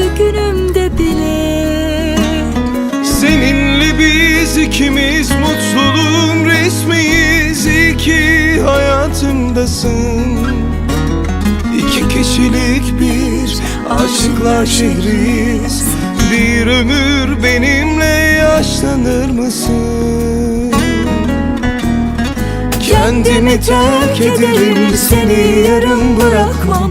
kötü günümde bile. Seninle biz ikimiz mutluluğun resmiyiz. İyi ki hayatımdasın. İki kişilik bir aşıklar şehriyiz Bir ömür benimle yaşlanır mısın? Kendimi terk ederim seni yarım bırakmam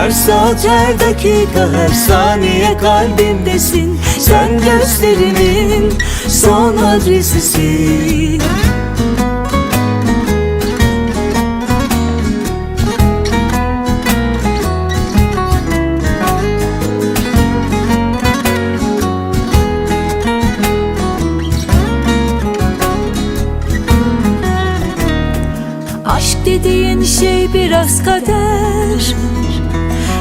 Her saat her dakika her saniye kalbimdesin. Sen gözlerimin son adresisin. Aşk dediğin şey biraz kader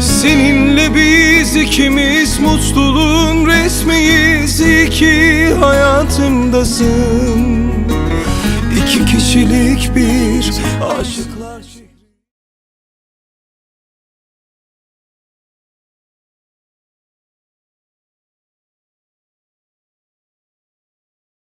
Seninle biz ikimiz mutluluğun resmiyiz. İyi ki hayatımdasın. İki kişilik bir aşıklar